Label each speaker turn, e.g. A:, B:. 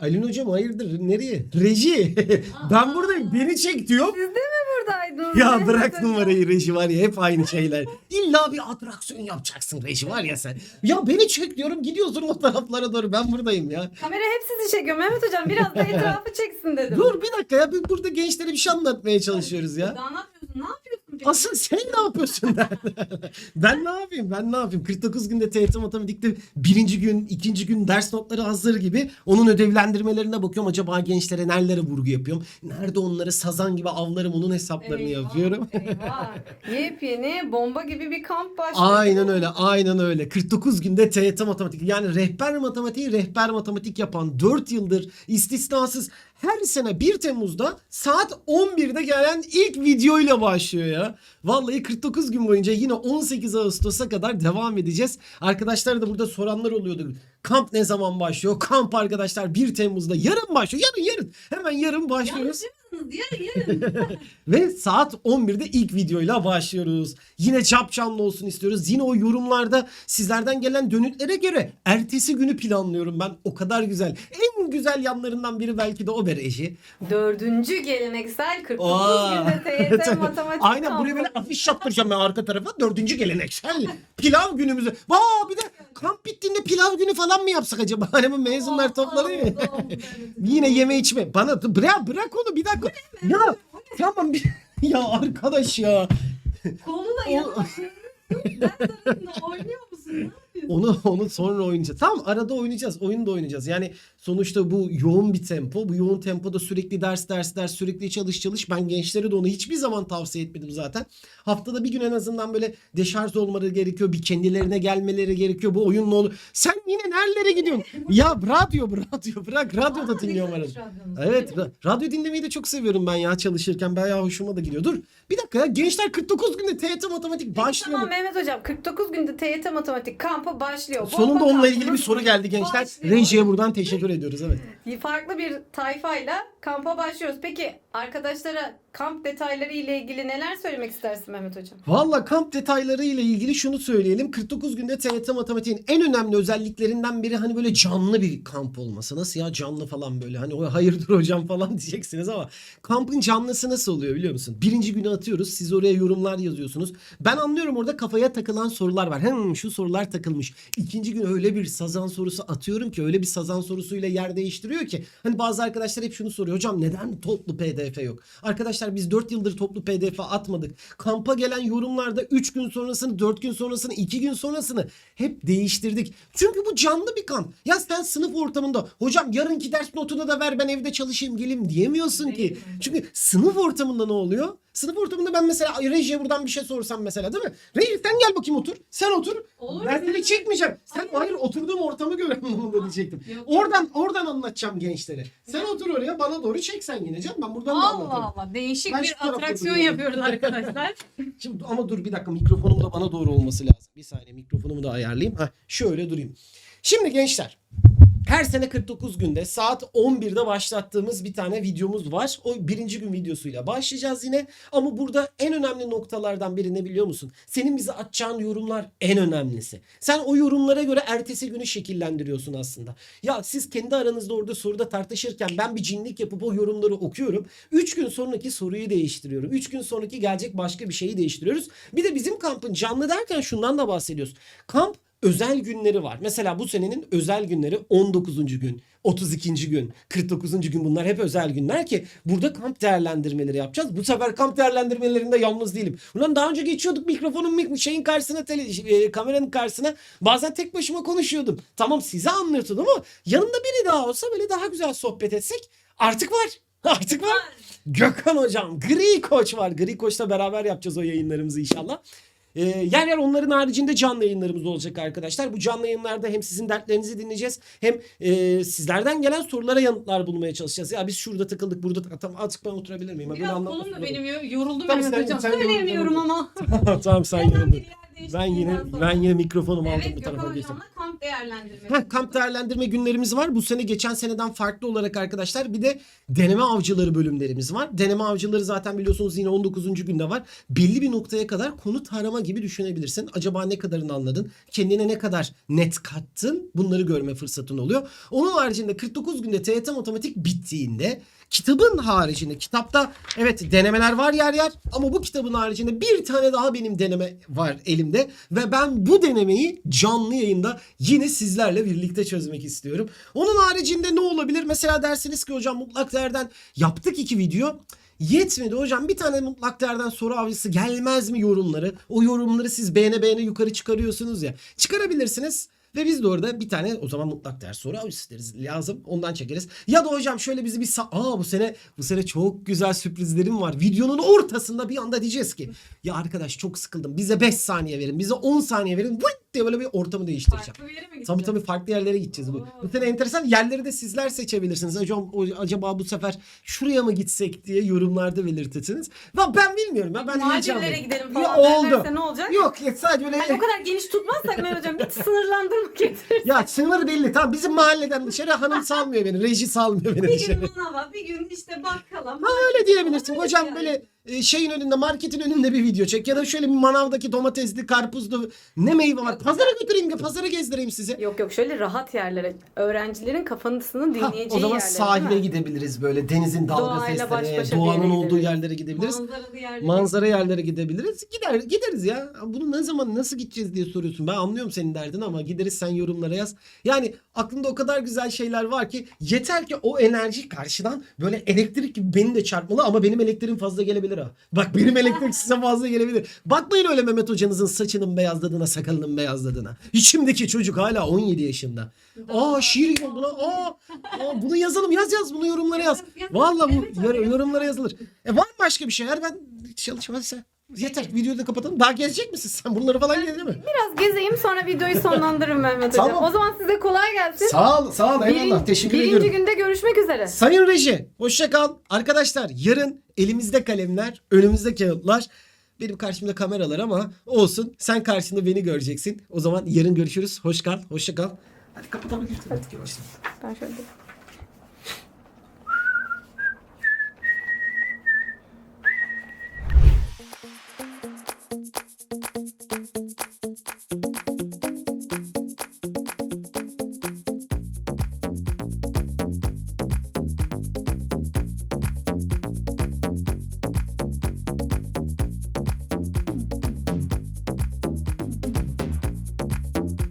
A: Aylin hocam hayırdır nereye? Reji. ben buradayım beni çek diyor.
B: Siz de mi buradaydınız?
A: Ya bırak numarayı reji var ya hep aynı şeyler. İlla bir atraksiyon yapacaksın reji var ya sen. Ya beni çek diyorum gidiyorsun o taraflara doğru ben buradayım ya.
B: Kamera hep sizi çekiyor Mehmet hocam. Biraz da etrafı çeksin dedim.
A: Dur bir dakika ya biz burada gençlere bir şey anlatmaya çalışıyoruz ya.
B: Daha ne yapıyorsun?
A: Asıl sen ne yapıyorsun? ben ne yapayım? Ben ne yapayım? 49 günde TYT matematikte birinci gün, ikinci gün ders notları hazır gibi. Onun ödevlendirmelerine bakıyorum. Acaba gençlere nerelere vurgu yapıyorum? Nerede onları sazan gibi avlarım onun hesaplarını
B: Eyvah,
A: yapıyorum.
B: Eyvah. Yepyeni bomba gibi bir kamp başladı.
A: Aynen öyle, aynen öyle. 49 günde TYT matematik. Yani rehber matematiği rehber matematik yapan 4 yıldır istisnasız her sene 1 Temmuz'da saat 11'de gelen ilk videoyla başlıyor ya. Vallahi 49 gün boyunca yine 18 Ağustos'a kadar devam edeceğiz. Arkadaşlar da burada soranlar oluyordu. Kamp ne zaman başlıyor? Kamp arkadaşlar 1 Temmuz'da yarın başlıyor. Yarın yarın. Hemen yarın başlıyoruz.
B: Yanlış yarın yarın.
A: Ve saat 11'de ilk videoyla başlıyoruz. Yine çapçanlı olsun istiyoruz. Yine o yorumlarda sizlerden gelen dönütlere göre ertesi günü planlıyorum ben. O kadar güzel. En güzel yanlarından biri belki de o bereji.
B: Dördüncü geleneksel 49
A: Aa.
B: günde TYT matematik
A: Aynen buraya böyle afiş yaptıracağım ben arka tarafa. Dördüncü geleneksel pilav günümüzü. Vaa bir de kamp bittiğinde pilav günü falan mı yapsak acaba? Hani bu mezunlar toplanıyor ya. Yine yeme içme. Bana bırak bırak onu bir dakika. Ya tamam bir... Ya arkadaş ya.
B: Yanına Ders arasında oynuyor musun?
A: Onu onu sonra oynayacağız. Tamam arada oynayacağız. Oyun da oynayacağız. Yani sonuçta bu yoğun bir tempo. Bu yoğun tempoda sürekli ders ders ders sürekli çalış çalış. Ben gençlere de onu hiçbir zaman tavsiye etmedim zaten. Haftada bir gün en azından böyle deşarj olmaları gerekiyor. Bir kendilerine gelmeleri gerekiyor. Bu oyun ne olur? Sen yine nerelere gidiyorsun? ya radyo radyo bırak radyo da dinliyorum arada. Evet ra- radyo dinlemeyi de çok seviyorum ben ya çalışırken. Bayağı hoşuma da gidiyor. Dur bir dakika ya gençler 49 günde TYT matematik başlıyor.
B: Tamam Mehmet hocam 49 günde TYT matematik kampı başlıyor. Bomba
A: Sonunda onunla ilgili bir soru geldi gençler.
B: başlıyor.
A: Rejiye buradan teşekkür ediyoruz evet.
B: Farklı bir tayfayla kampa başlıyoruz. Peki arkadaşlara kamp detayları ile ilgili neler söylemek istersin Mehmet hocam?
A: Valla kamp detayları ile ilgili şunu söyleyelim. 49 günde TYT matematiğin en önemli özelliklerinden biri hani böyle canlı bir kamp olması. Nasıl ya canlı falan böyle hani o hayırdır hocam falan diyeceksiniz ama kampın canlısı nasıl oluyor biliyor musun? Birinci günü atıyoruz. Siz oraya yorumlar yazıyorsunuz. Ben anlıyorum orada kafaya takılan sorular var. Hem şu sorular takılmış. İkinci gün öyle bir sazan sorusu atıyorum ki öyle bir sazan sorusuyla yer değiştiriyor ki. Hani bazı arkadaşlar hep şunu soruyor. Hocam neden toplu pdf yok? Arkadaşlar biz 4 yıldır toplu pdf atmadık. Kampa gelen yorumlarda 3 gün sonrasını, 4 gün sonrasını, 2 gün sonrasını hep değiştirdik. Çünkü bu canlı bir kamp. Ya sen sınıf ortamında hocam yarınki ders notunu da ver ben evde çalışayım gelim diyemiyorsun ki. Çünkü sınıf ortamında ne oluyor? Sınıf ortamında ben mesela rejiye buradan bir şey sorsam mesela değil mi? Reji sen gel bakayım otur. Sen otur.
B: Olur
A: ben seni çekmeyeceğim. Sen
B: Hayır.
A: hayır oturduğum ortamı gör anlamında diyecektim.
B: Yok.
A: Oradan oradan anlatacağım gençlere. Sen otur oraya bana doğru çek sen yine canım. Ben buradan da anlatırım.
B: Allah Allah değişik
A: Ben
B: bir atraksiyon yapıyoruz arkadaşlar.
A: Şimdi ama dur bir dakika mikrofonum da bana doğru olması lazım. Bir saniye mikrofonumu da ayarlayayım. Heh, şöyle durayım. Şimdi gençler her sene 49 günde saat 11'de başlattığımız bir tane videomuz var. O birinci gün videosuyla başlayacağız yine. Ama burada en önemli noktalardan biri ne biliyor musun? Senin bize atacağın yorumlar en önemlisi. Sen o yorumlara göre ertesi günü şekillendiriyorsun aslında. Ya siz kendi aranızda orada soruda tartışırken ben bir cinlik yapıp o yorumları okuyorum. 3 gün sonraki soruyu değiştiriyorum. 3 gün sonraki gelecek başka bir şeyi değiştiriyoruz. Bir de bizim kampın canlı derken şundan da bahsediyoruz. Kamp özel günleri var. Mesela bu senenin özel günleri 19. gün, 32. gün, 49. gün bunlar hep özel günler ki burada kamp değerlendirmeleri yapacağız. Bu sefer kamp değerlendirmelerinde yalnız değilim. Ulan daha önce geçiyorduk mikrofonun mik- şeyin karşısına tele, e, kameranın karşısına bazen tek başıma konuşuyordum. Tamam size anlatıyordum ama yanında biri daha olsa böyle daha güzel sohbet etsek artık var. Artık var. Gökhan hocam, Gri Koç var. Gri Koç'la beraber yapacağız o yayınlarımızı inşallah. Ee, yer yer onların haricinde canlı yayınlarımız olacak arkadaşlar. Bu canlı yayınlarda hem sizin dertlerinizi dinleyeceğiz hem e, sizlerden gelen sorulara yanıtlar bulmaya çalışacağız. Ya biz şurada takıldık burada. Tamam azıcık ben oturabilir miyim? Böyle
B: Biraz kolum da benim yoruldum
A: Tamam, sen-
B: hocam. Söyleyemiyorum ama.
A: tamam sen yoruldun. Ben yine ben yine mikrofonumu aldım bu tarafa geçtim.
B: Kamp değerlendirme.
A: Heh, kamp değerlendirme günlerimiz var. Bu sene geçen seneden farklı olarak arkadaşlar bir de deneme avcıları bölümlerimiz var. Deneme avcıları zaten biliyorsunuz yine 19. günde var. Belli bir noktaya kadar konu tarama gibi düşünebilirsin. Acaba ne kadarını anladın? Kendine ne kadar net kattın? Bunları görme fırsatın oluyor. Onun haricinde 49 günde TYT matematik bittiğinde kitabın haricinde kitapta evet denemeler var yer yer ama bu kitabın haricinde bir tane daha benim deneme var elimde ve ben bu denemeyi canlı yayında yine sizlerle birlikte çözmek istiyorum. Onun haricinde ne olabilir? Mesela dersiniz ki hocam mutlak değerden yaptık iki video. Yetmedi hocam bir tane mutlak değerden soru avcısı gelmez mi yorumları? O yorumları siz beğene beğene yukarı çıkarıyorsunuz ya. Çıkarabilirsiniz. Ve biz de orada bir tane o zaman mutlak ders soru deriz. Lazım. Ondan çekeriz. Ya da hocam şöyle bizi bir sa- Aa bu sene bu sene çok güzel sürprizlerim var. Videonun ortasında bir anda diyeceğiz ki ya arkadaş çok sıkıldım. Bize 5 saniye verin. Bize 10 saniye verin. Vıt diye böyle bir ortamı değiştireceğim.
B: Farklı bir yere mi gideceğiz?
A: Tabii tabii farklı yerlere gideceğiz bu. Bu sene enteresan yerleri de sizler seçebilirsiniz. O- acaba bu sefer şuraya mı gitsek diye yorumlarda belirtirsiniz. Ya ben bilmiyorum ya ben
B: Maldivlere
A: heyecanlıyım.
B: gidelim
A: Ya
B: falan
A: oldu.
B: derlerse ne olacak?
A: Yok ya sadece böyle
B: Hani o kadar geniş tutmazsak Mehmet hocam bir sınırlandırma getirir.
A: ya sınır belli tamam bizim mahalleden dışarı hanım salmıyor beni reji salmıyor beni
B: Bir
A: dışarı.
B: gün manava, bir gün işte bakkala.
A: Ha öyle diyebilirsin. Hocam böyle şeyin önünde marketin önünde bir video çek ya da şöyle bir manavdaki domatesli karpuzlu ne meyve var pazara götüreyim de pazara gezdireyim size.
B: Yok yok şöyle rahat yerlere. Öğrencilerin kafasını dinleyeceği
A: o zaman
B: yerlere.
A: sahile gidebiliriz böyle denizin dalga sesleri, doğanın olduğu yerlere gidebiliriz.
B: Manzaralı yerlere.
A: Manzara yerlere gidebiliriz. Gider gideriz ya. Bunu ne zaman nasıl gideceğiz diye soruyorsun. Ben anlıyorum senin derdin ama gideriz sen yorumlara yaz. Yani aklımda o kadar güzel şeyler var ki yeter ki o enerji karşıdan böyle elektrik gibi beni de çarpmalı ama benim elektriğim fazla gelebilir ha. Bak benim elektrik size fazla gelebilir. Bakmayın öyle Mehmet hocanızın saçının beyazladığına, sakalının beyazladığına. İçimdeki çocuk hala 17 yaşında. Aa şiir oldu lan. Aa, aa, bunu yazalım yaz yaz bunu yorumlara yaz. Vallahi bu yor- yorumlara yazılır. E var mı başka bir şey? Eğer ben çalışmazsa yeter videoyu da kapatalım. Daha gezecek misin sen? Bunları falan gezecek mi?
B: Biraz gezeyim sonra videoyu sonlandırırım Mehmet hocam.
A: Tamam.
B: O zaman size kolay gelsin.
A: Sağ ol, sağ ol. Eyvallah. Teşekkür
B: birinci
A: ediyorum.
B: günde görüşmek üzere.
A: Sayın Reji, hoşça kal. Arkadaşlar yarın elimizde kalemler, önümüzde kağıtlar. Benim karşımda kameralar ama olsun. Sen karşında beni göreceksin. O zaman yarın görüşürüz. Hoş kal, hoşça kal. Hadi kapatalım. Hadi.
B: Ben şöyle